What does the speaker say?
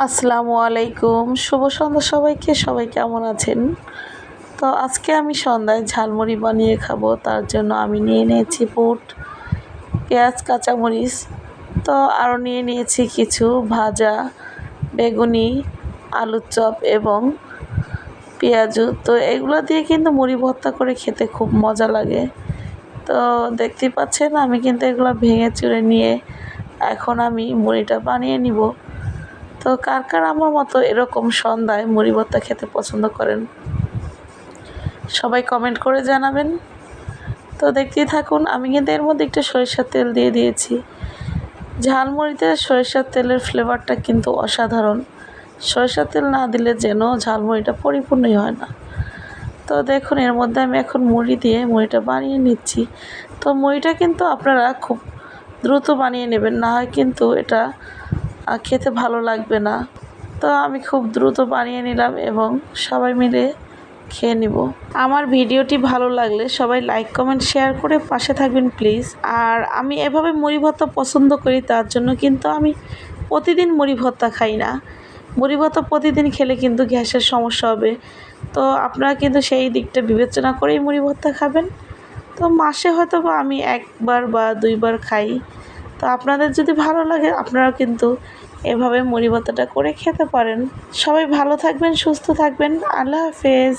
আসসালামু আলাইকুম। শুভ সন্ধ্যা সবাইকে। সবাই কেমন আছেন? তো আজকে আমি সন্ধ্যায় ঝালমুড়ি বানিয়ে খাব। তার জন্য আমি নিয়ে নিয়েছি বুট, পেঁয়াজ, কাঁচামরিচ। তো আরও নিয়ে নিয়েছি কিছু ভাজা, বেগুনি, আলুর চপ এবং পেঁয়াজু। তো এগুলো দিয়ে কিন্তু মুড়ি ভর্তা করে খেতে খুব মজা লাগে। তো দেখতেই পাচ্ছেন, আমি কিন্তু এগুলো ভেঙে চুড়ে নিয়ে এখন আমি মুড়িটা বানিয়ে নিব। তো কার কার আমার মতো এরকম সন্ধ্যায় মুড়ি ভর্তা খেতে পছন্দ করেন? সবাই কমেন্ট করে জানাবেন। তো দেখতেই থাকুন, আমি কিন্তু এর মধ্যে একটু সরিষার তেল দিয়ে দিয়েছি। ঝালমুড়িতে সরিষার তেলের ফ্লেভারটা কিন্তু অসাধারণ। সরিষার তেল না দিলে যেন ঝালমুড়িটা পরিপূর্ণই হয় না। তো দেখুন, এর মধ্যে আমি এখন মুড়ি দিয়ে মুড়িটা বানিয়ে নিচ্ছি। তো মুড়িটা কিন্তু আপনারা খুব দ্রুত বানিয়ে নেবেন, না হয় কিন্তু এটা খেতে ভালো লাগবে না। তো আমি খুব দ্রুত বানিয়ে নিলাম এবং সবাই মিলে খেয়ে নিব। আমার ভিডিওটি ভালো লাগলে সবাই লাইক, কমেন্ট, শেয়ার করে পাশে থাকবেন প্লিজ। আর আমি এভাবে মুড়ি ভর্তা পছন্দ করি, তার জন্য কিন্তু আমি প্রতিদিন মুড়ি ভর্তা খাই না। মুড়ি ভর্তা প্রতিদিন খেলে কিন্তু গ্যাসের সমস্যা হবে। তো আপনারা কিন্তু সেই দিকটা বিবেচনা করেই মুড়ি ভর্তা খাবেন। তো মাসে হয়তো বা আমি একবার বা দুইবার খাই। তো আপনাদের যদি ভালো লাগে আপনারা কিন্তু এভাবে মুড়ি করে খেতে পারেন। সবাই ভালো থাকবেন, সুস্থ থাকবেন। আল্লাহ হাফেজ।